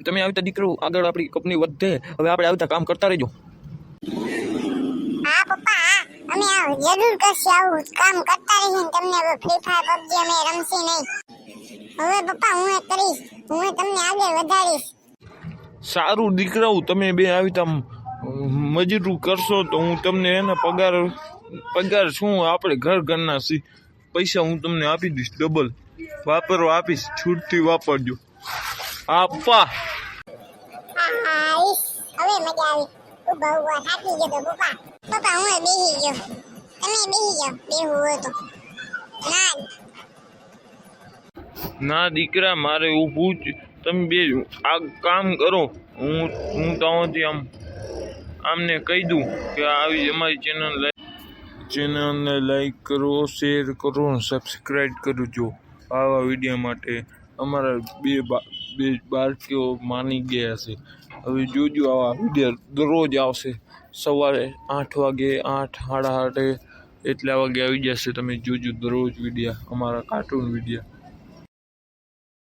તમે આવતા દીકરો આગળ આપણી કંપની વધે હવે આપણે આવતા કામ કરતા રહેજો હા પપ્પા હા અમે આ જરૂર કરશે આવું કામ કરતા રહીએ ને તમને હવે ફ્રી ફાયર પબજી અમે રમશી નહીં હવે પપ્પા હું એ કરીશ હું એ તમને આગળ વધારીશ સારું દીકરાઓ તમે બે આવી તમ મજૂરી કરશો તો હું તમને એના પગાર પગાર શું આપણે ઘર ઘરના સી પૈસા હું તમને આપી દઈશ ડબલ વાપરવા આપીશ છૂટથી વાપરજો આવીશ હવે મજા આવી. ઊભા ઊભા થાકી ગયો તો પપ્પા. પપ્પા હું બેહી ગયો. તમે બેહી જાઓ બેહું હોય તો. ના. ના દીકરા મારે ઊભું જ તમે બે આ કામ કરો. હું હું ત્યાંથી આમ આમને કહી દઉં કે આવી અમારી ચેનલ લાઈક ચેનલને લાઈક કરો શેર કરો સબસ્ક્રાઈબ કરજો આવા વીડિયો માટે. અમારા બે બે બાળકીઓ માની ગયા છે. હવે જોજો આવા વીડિયો દરરોજ આવશે. સવારે આઠ વાગે, આઠ, સાડા આઠે, એટલા વાગે આવી જશે. તમે જોજો દરરોજ વિડીયા, અમારા કાર્ટૂન વીડિયો.